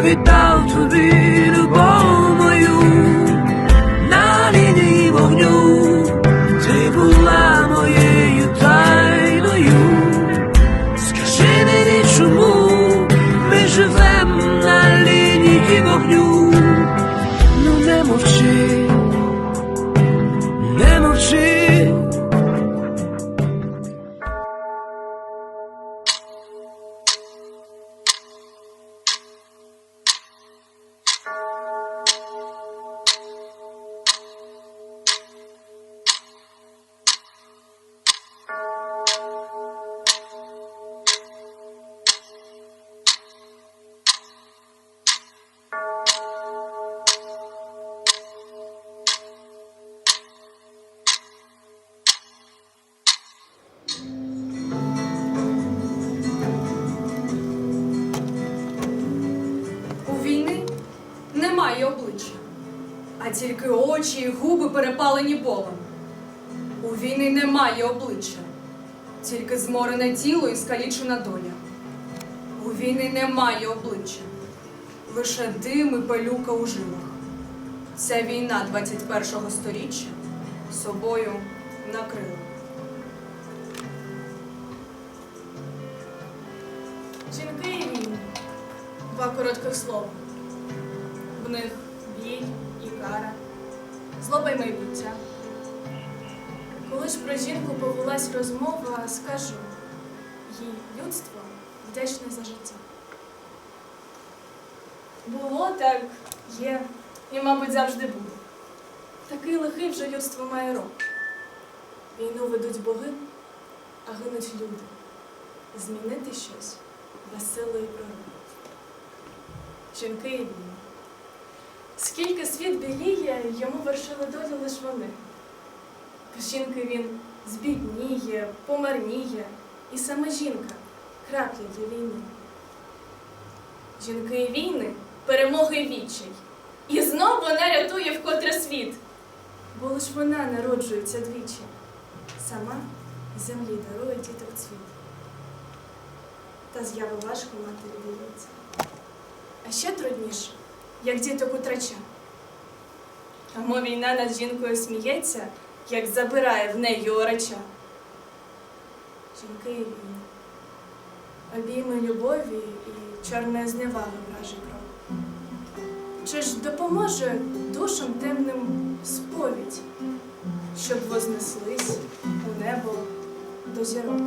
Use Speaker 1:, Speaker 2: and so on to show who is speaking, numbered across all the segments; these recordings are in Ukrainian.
Speaker 1: я віддав тобі
Speaker 2: тільки очі і губи перепалені болем. У війни немає обличчя, тільки зморене тіло і скалічена доля. У війни немає обличчя, лише дим і пилюка у жилах. Ця війна 21-го сторіччя собою накрила.
Speaker 3: Жінки і війни. Два коротких слова. В них злоба й майбуття. Коли ж про жінку повелась розмова, скажу їй людство вдячне за життя. Було так, є і, мабуть, завжди буде. Такий лихий вже людство має рок. Війну ведуть боги, а гинуть люди. Змінити щось безсилої природи. Жінки і війни. Скільки світ біліє, йому вершили долю лиш вони. Жінки він збідніє, помарніє, і саме жінка крапля для війни. Жінки і війни перемоги й. І знов вона рятує вкотре світ. Бо лиш вона народжується двічі. Сама землі дарує діток цвіт та з'ява важко матері дається. А ще трудніше, як діток утрача. Тому війна над жінкою сміється, як забирає в неї орача. Жінки і війни, обійми любові і чорної зневаги вражий крок. Чи ж допоможе душам темним сповідь, щоб вознеслись у небо до зірок?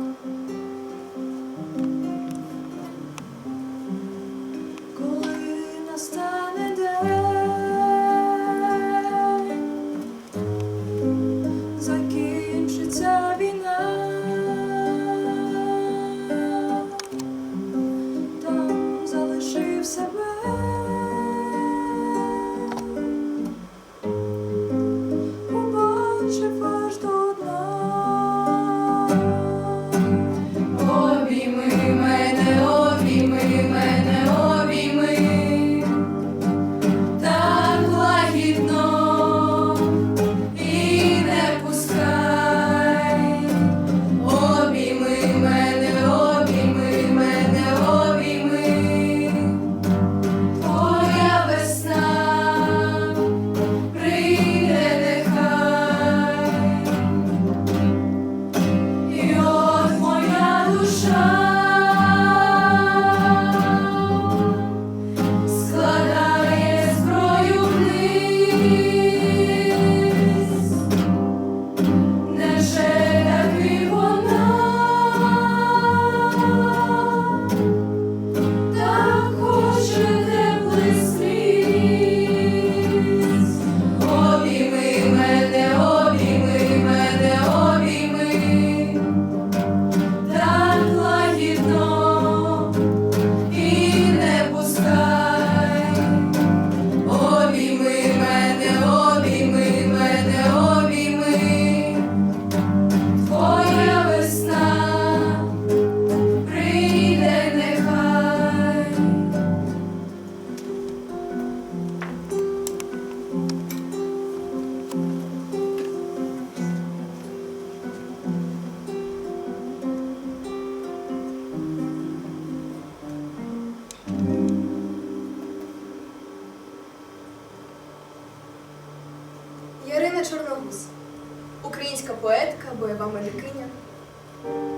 Speaker 4: Українська поетка, бойова медикиня.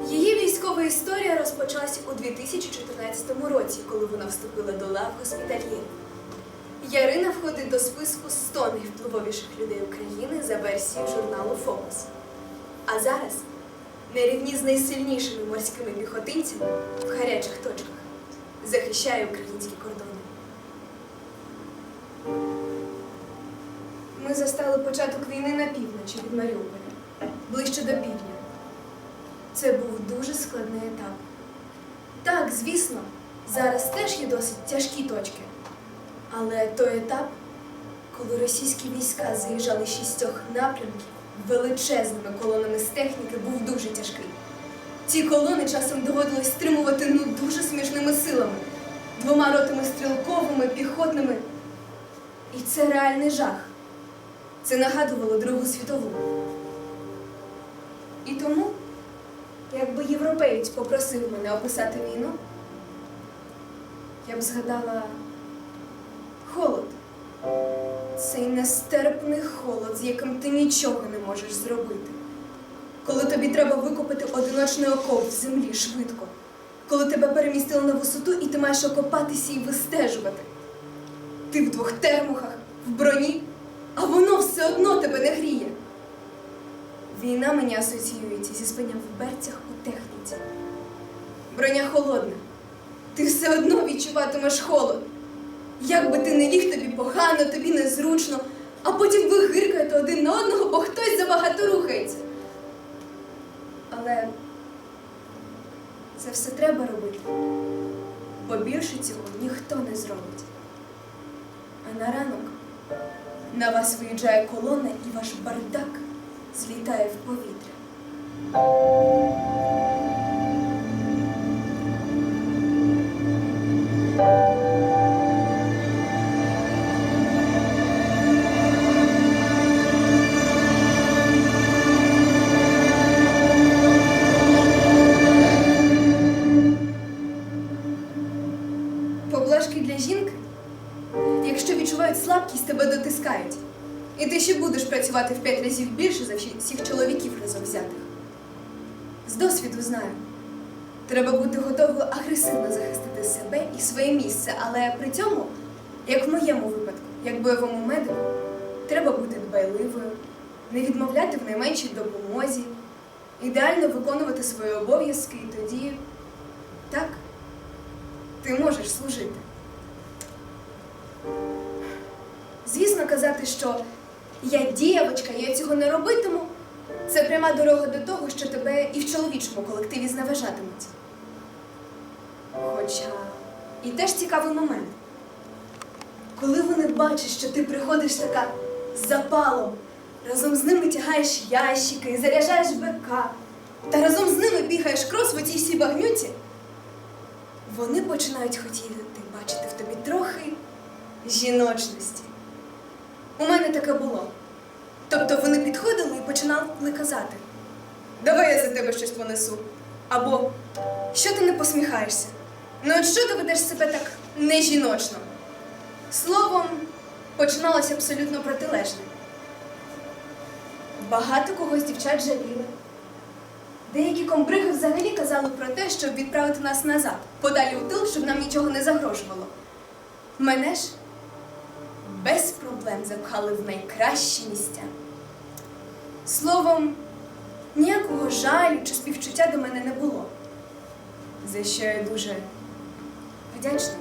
Speaker 4: Її військова історія розпочалась у 2014 році, коли вона вступила до лав госпітальєрів. Ярина входить до списку 100 найвпливовіших людей України за версією журналу Фокус. А зараз на рівні з найсильнішими морськими піхотинцями в гарячих точках захищає українські кордони. Застали початок війни на півночі від Маріуполя, ближче до півдня. Це був дуже складний етап. Так, звісно, зараз теж є досить тяжкі точки. Але той етап, коли російські війська заїжджали шістьох напрямків величезними колонами з техніки, був дуже тяжкий. Ці колони часом доводилось стримувати ну дуже смішними силами, двома ротами стрілковими, піхотними. І це реальний жах. Це нагадувало Другу світову. І тому, якби європеєць попросив мене описати війну, я б згадала холод. Цей нестерпний холод, з яким ти нічого не можеш зробити. Коли тобі треба викопати одиночний окоп в землі швидко, коли тебе перемістили на висоту і ти маєш окопатися і вистежувати. Ти в двох термухах, в броні, а воно все одно тебе не гріє. Війна мені асоціюється зі спинням в берцях у техніці. Броня холодна. Ти все одно відчуватимеш холод. Як би ти не ліг, тобі погано, тобі незручно, а потім ви гиркаєте один на одного, бо хтось забагато рухається. Але це все треба робити, бо більше цього ніхто не зробить. А на ранок на вас виїжджає колона і ваш бардак злітає в повітря. Поблажки ти ще будеш працювати в п'ять разів більше за всіх чоловіків разом взятих. З досвіду знаю. Треба бути готовою агресивно захистити себе і своє місце, але при цьому, як в моєму випадку, як бойовому медику, треба бути дбайливою, не відмовляти в найменшій допомозі, ідеально виконувати свої обов'язки, і тоді так, ти можеш служити. Звісно, казати, що я дівчинка, я цього не робитиму, це пряма дорога до того, що тебе і в чоловічому колективі зневажатимуть. Хоча і теж цікавий момент. Коли вони бачать, що ти приходиш така з запалом, разом з ними тягаєш ящики, і заряджаєш БК, та разом з ними бігаєш крос в оцій всій багнюці, вони починають хотіти бачити в тобі трохи жіночності. У мене таке було. Тобто вони підходили і починали казати: Давай я за тебе щось понесу. Або що ти не посміхаєшся? Ну от що ти ведеш себе так нежіночно? Словом, починалося абсолютно протилежне. Багато когось дівчат жаліли. Деякі комбриги взагалі казали про те, щоб відправити нас назад, подалі у тил, щоб нам нічого не загрожувало. Мене ж без проблем запхали в найкращі місця. Словом, ніякого жалю чи співчуття до мене не було, за що я дуже вдячна.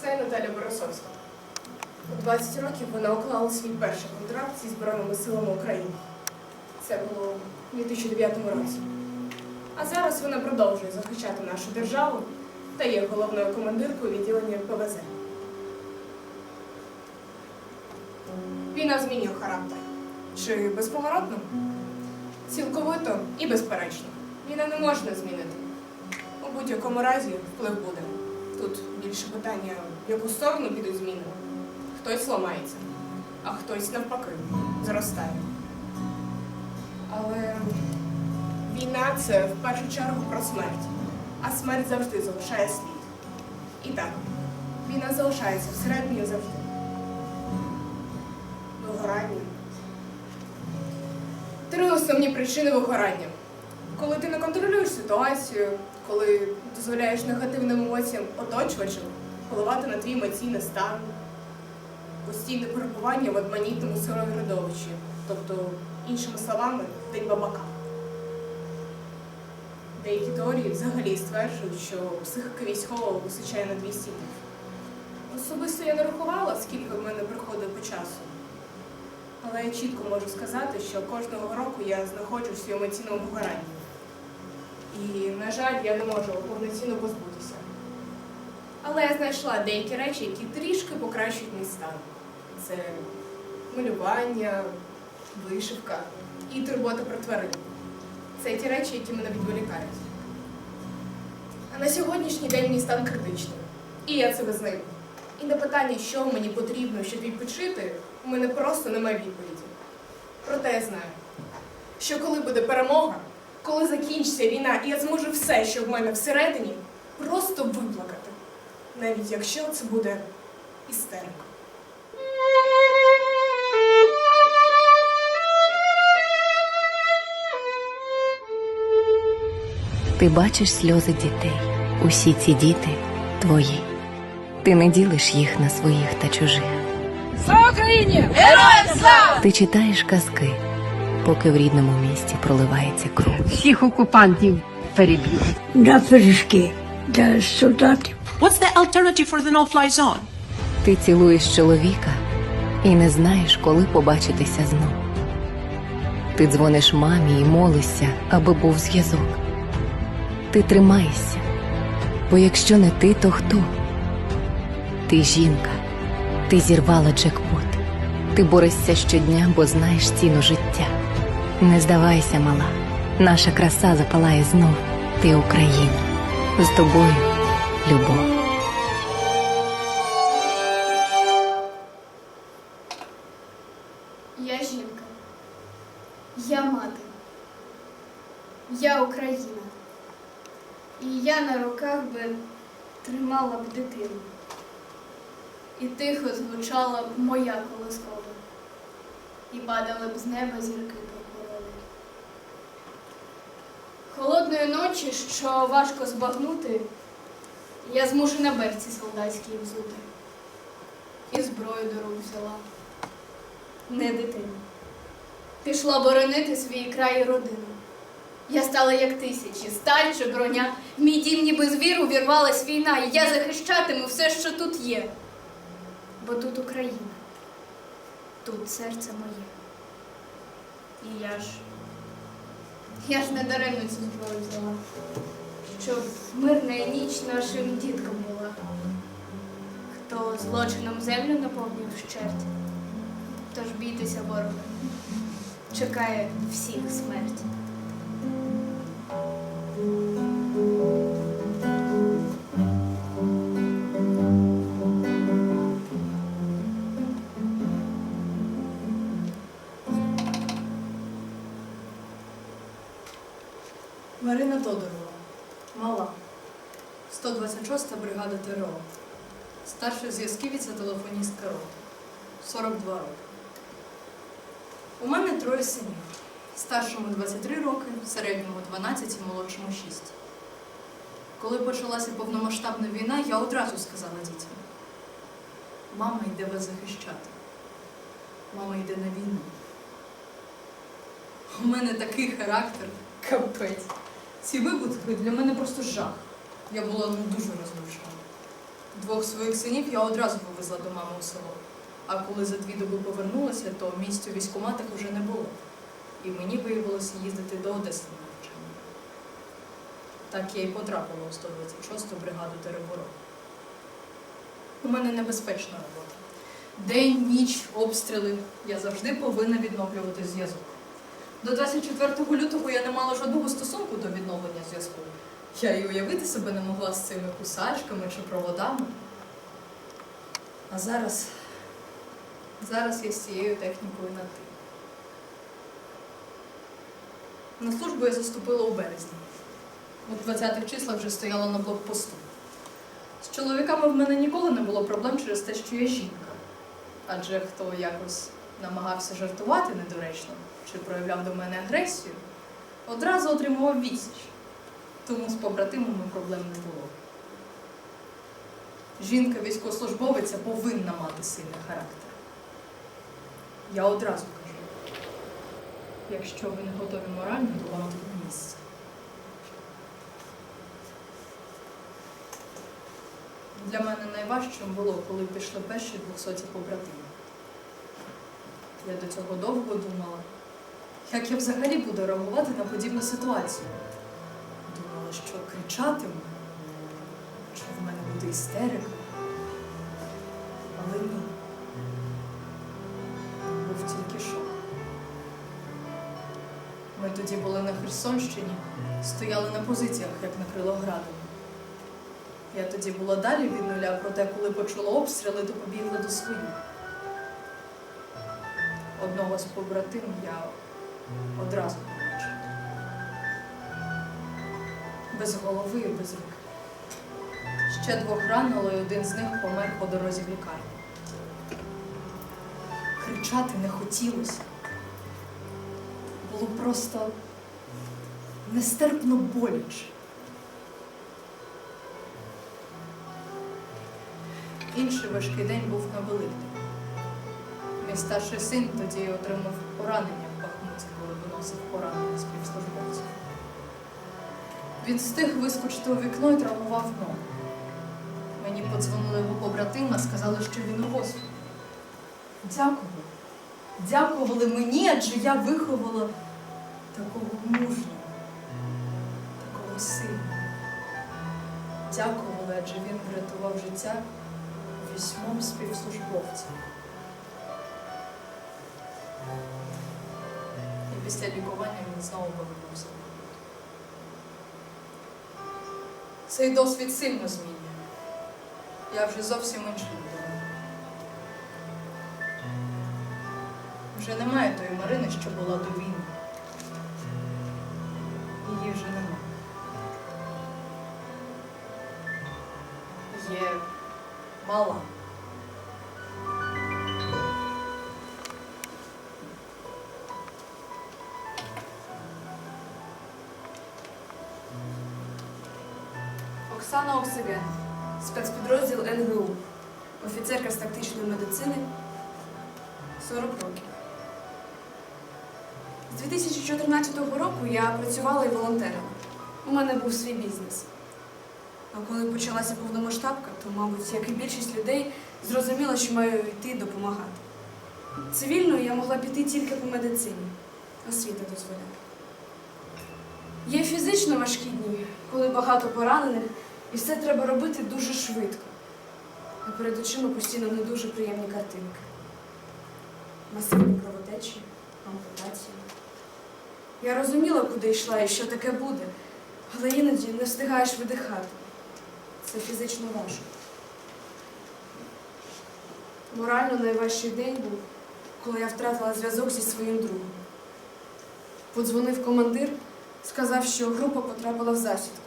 Speaker 5: Це Наталя Борисовська. У 20 років вона уклала свій перший контракт зі Збройними силами України. Це було у 2009 році. А зараз вона продовжує захищати нашу державу та є головною командиркою відділення ПВЗ. Війна змінює характер. Чи безповоротно? Цілковито і безперечно. Війна не можна змінити. У будь-якому разі вплив буде. Тут більше питання, в яку сторону підуть зміни. Хтось ламається, а хтось навпаки зростає. Але війна це в першу чергу про смерть, а смерть завжди залишає слід. І так, війна залишається всередині завжди. Вигорання. Три основні причини вигорання. Коли ти не контролюєш ситуацію, коли дозволяєш негативним емоціям оточувачам впливати на твій емоційний стан, постійне перебування в одманітному середовищі, тобто, іншими словами, день бабака. Деякі теорії взагалі стверджують, що психіки військового височає на 200 днів. Особисто я не рахувала, скільки в мене приходить по часу. Але я чітко можу сказати, що кожного року я знаходжусь в емоційному вигоранні. І, на жаль, я не можу повноцінно позбутися. Але я знайшла деякі речі, які трішки покращують мій стан. Це малювання, вишивка і турбота про тварин. Це ті речі, які мене відволікають. А на сьогоднішній день мій стан критичний. І я це визнаю. І на питання, що мені потрібно, щоб відпочити, у мене просто немає відповіді. Проте я знаю, що коли буде перемога, коли закінчиться війна, і я зможу все, що в мене всередині, просто виплакати. Навіть якщо це буде істерика.
Speaker 6: Ти бачиш сльози дітей. Усі ці діти твої. Ти не ділиш їх на своїх та чужих. Слава Україні! Героям слава! Ти читаєш казки, поки в рідному місті проливається кров.
Speaker 7: всіх окупантів переб'ють.
Speaker 8: на пиріжки для солдатів.
Speaker 9: What's the alternative for the no-fly zone?
Speaker 6: Ти цілуєш чоловіка і не знаєш, коли побачитися знов. Ти дзвониш мамі і молишся, аби був зв'язок. Ти тримаєшся, бо якщо не ти, то хто? Ти жінка, ти зірвала джекпот. Ти борешся щодня, бо знаєш ціну життя. Не здавайся, мала, наша краса запалає знов. Ти Україна. З тобою любов.
Speaker 10: І тихо звучала б моя колискова. І падали б з неба зірки прохорони. Холодної ночі, що важко збагнути, я змушена берці солдатській взути. І зброю до рук взяла не дитину. Пішла боронити свій край і родину. Я стала як тисячі, сталь чи броня. В мій дім ніби звір увірвалась війна, і я захищатиму все, що тут є. Бо тут Україна, тут серце моє. І я ж. Я ж не даремно цю зброю взяла, щоб мирна ніч нашим діткам була. Хто злочином землю наповнив вщерть, Тож бійтеся ворога. Чекає всіх смерть.
Speaker 11: Бригада ТРО. Старша зв'язківиця телефоністка роти. 42 роки. У мене троє синів. Старшому 23 роки, середньому 12 і молодшому 6. Коли почалася повномасштабна війна, я одразу сказала дітям: мама йде вас захищати. Мама йде на війну. У мене такий характер. Капець. Ці вибухи для мене просто жах. Я була ну, дуже розрушена. Двох своїх синів я одразу вивезла до мами у село. А коли за дві доби повернулася, то місць у військкоматах уже не було. І мені виявилося їздити до Одеси на навчання. Так я й потрапила у 126-ту бригаду Тереборо. У мене небезпечна робота. День, ніч, обстріли. Я завжди повинна відновлювати зв'язок. До 24 лютого я не мала жодного стосунку до відновлення зв'язку. Я й уявити себе не могла з цими кусачками чи проводами. А зараз. Зараз я з цією технікою на ти. На службу я заступила у березні. У 20-х числах вже стояла на блокпосту. З чоловіками в мене ніколи не було проблем через те, що я жінка. Адже хто якось намагався жартувати недоречно чи проявляв до мене агресію, одразу отримував відсіч. Тому з побратимами проблем не було. Жінка військовослужбовиця повинна мати сильний характер. Я одразу кажу, якщо ви не готові морально, то вам тут місце. Для мене найважчим було, коли пішли перші двохсоті побратими. Я до цього довго думала, як я взагалі буду реагувати на подібну ситуацію. Що кричатиму, чи в мене буде істерика. Але ні. Був тільки шок. Ми тоді були на Херсонщині, стояли на позиціях, як накрило градом. Я тоді була далі від нуля, проте коли почула обстріли, то побігла до своїх. Одного з побратимів я одразу Без голови і без рук. Ще двох ранило, і один з них помер по дорозі в лікарню. Кричати не хотілося. Було просто нестерпно боляче. Інший важкий день був на Великдень. Мій старший син тоді отримав поранення в Бахмуті, коли виносив поранення співслужбовців. Він встиг вискочити у вікно і травмував ногу. Мені подзвонили його побратима, сказали, що він у госпіталі. Дякували. Дякували мені, адже я виховала такого мужнього, такого сильного. Дякували, адже він врятував життя вісьмом співслужбовцям. І після лікування він знову повернувся. Цей досвід сильно змінює. Я вже зовсім інша людина. Вже немає тої Марини, що була до війни.
Speaker 2: Оксана Оксиген, спецпідрозділ НГУ, офіцерка з тактичної медицини, 40 років. З 2014 року я працювала і волонтерила. У мене був свій бізнес. А коли почалася повномасштабка, то, мабуть, як і більшість людей, зрозуміла, що маю йти допомагати. Цивільною я могла піти тільки по медицині. Освіта дозволяє. Є фізично важкі дні, коли багато поранених, і все треба робити дуже швидко. А перед очима постійно не дуже приємні картинки. Масивні кровотечі, ампутації. Я розуміла, куди йшла і що таке буде, але іноді не встигаєш видихати. Це фізично важко. Морально найважчий день був, коли я втратила зв'язок зі своїм другом. Подзвонив командир, сказав, що група потрапила в засідку.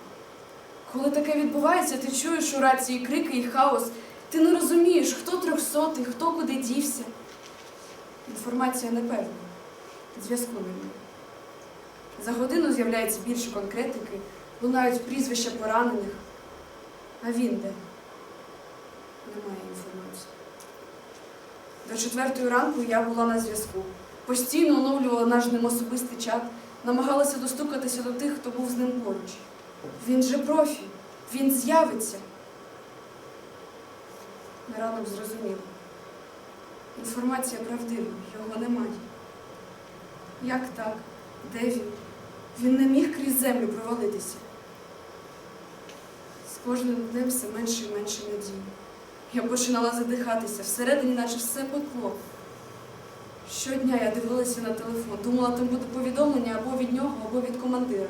Speaker 2: Коли таке відбувається, ти чуєш у рації крики і хаос. Ти не розумієш, хто трьохсотий, хто куди дівся. Інформація непевна, зв'язку немає. За годину з'являється більше конкретики, лунають прізвища поранених. А він де? Немає інформації. До четвертої ранку я була на зв'язку. Постійно оновлювала наш ним особистий чат, намагалася достукатися до тих, хто був з ним поруч. Він же профі, він з'явиться. На ранок. Інформація правдива, його немає. Як так? Де він? Він не міг крізь землю провалитися. З кожним днем все менше і менше надії. Я починала задихатися, всередині наче все пекло. Щодня я дивилася на телефон, думала, там буде повідомлення або від нього, або від командира.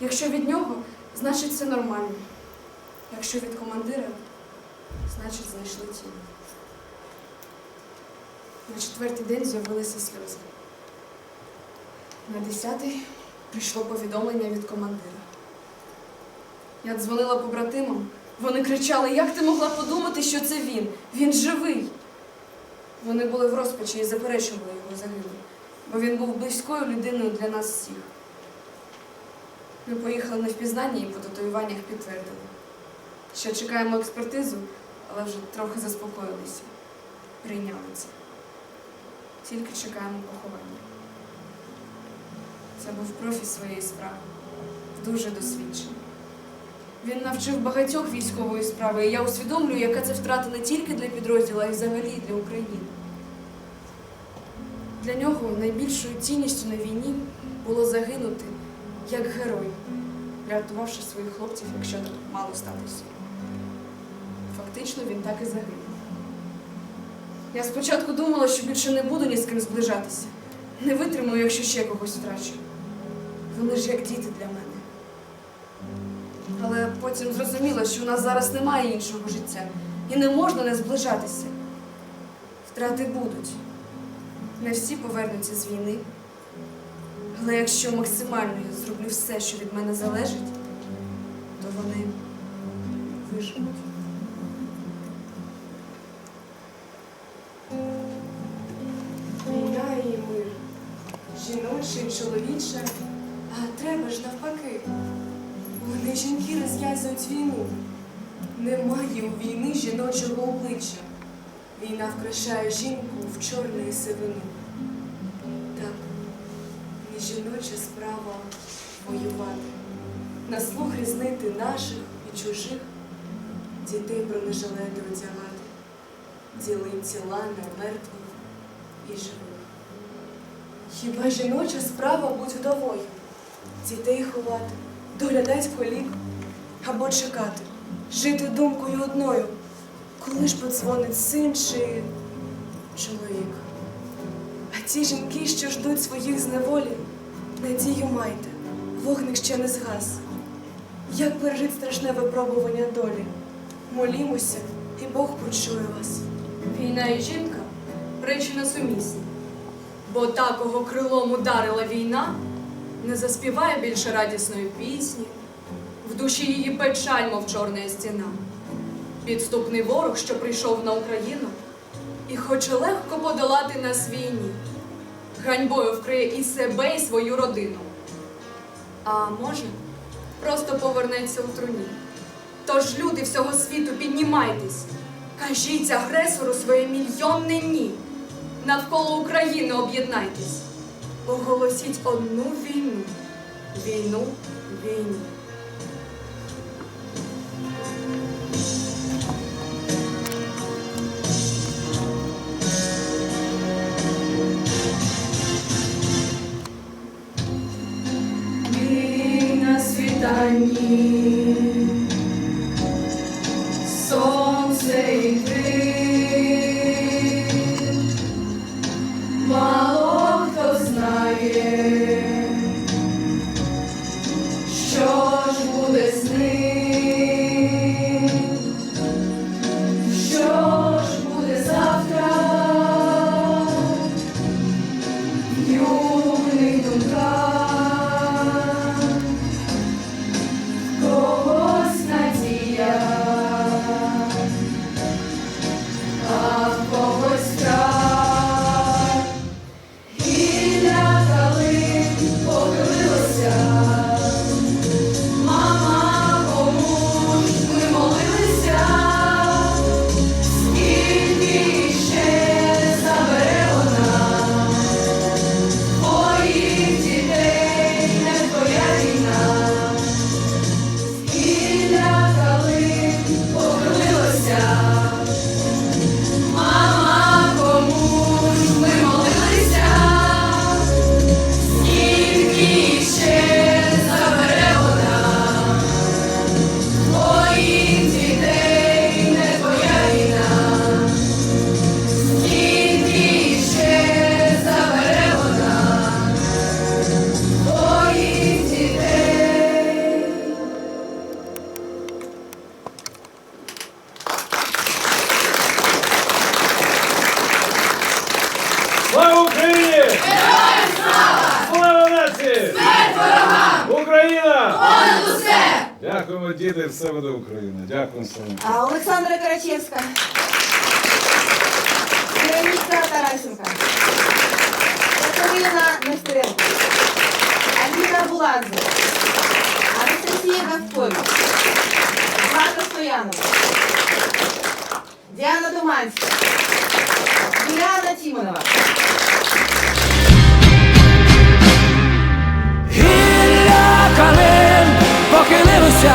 Speaker 2: Якщо від нього, значить все нормально. Якщо від командира, значить знайшли тіло. На четвертий день з'явилися сльози. На десятий прийшло повідомлення від командира. Я дзвонила побратимам, Вони кричали, як ти могла подумати, що це він? Він живий. Вони були в розпачі і заперечували його загибель, бо він був близькою людиною для нас всіх. Ми поїхали на впізнання і по татуюваннях підтвердили, що чекаємо експертизу, але вже трохи заспокоїлися. Прийняли це. Тільки чекаємо поховання. Це був профі своєї справи, дуже досвідчений. Він навчив багатьох військової справи, і я усвідомлюю, яка це втрата не тільки для підрозділу, а й взагалі для України. Для нього найбільшою цінністю на війні було загинути як герой, врятувавши своїх хлопців, якщо так мало статися. Фактично він так і загинув. Я спочатку думала, що більше не буду ні з ким зближатися. Не витримаю, якщо ще когось втрачу. Вони ж як діти для мене. Але потім зрозуміла, що у нас зараз немає іншого життя і не можна не зближатися. Втрати будуть. Не всі повернуться з війни. Але якщо максимально я зроблю все, що від мене залежить, то вони виживуть.
Speaker 4: Війна і мир. Жіноче і чоловіче. А треба ж навпаки. Вони жінки розв'язують війну. Немає у війни жіночого обличчя. Війна вкрашає жінку в чорну сивину. Не справа воювати. На слух різнити наших і чужих, дітей бронежилети одягати, ділить тіла на мертвих і живих. Хіба жіноча справа будь вдовою? Дітей ховати, доглядать колік або чекати, жити думкою одною, коли ж подзвонить син чи чоловік. А ті жінки, що ждуть своїх з неволі, надію майте, вогник ще не згас. Як пережить страшне випробування долі? Молімося, і Бог почує вас.
Speaker 2: Війна і жінка речі несумісні. Бо та, кого крилом ударила війна, не заспіває більше радісної пісні, в душі її печаль, мов чорна стіна. Підступний ворог, що прийшов на Україну, і хоче легко подолати нас війні, ганьбою вкриє і себе, і свою родину. А може, просто повернеться у труні. Тож, люди всього світу, піднімайтесь, кажіть агресору своє мільйонне ні. Навколо України об'єднайтесь. Оголосіть одну війну. Війну війні.
Speaker 12: Анастасія Гавкович. Стоянова. Діана Доманська. Юліана Тімонова.
Speaker 1: Гілля калин похилилося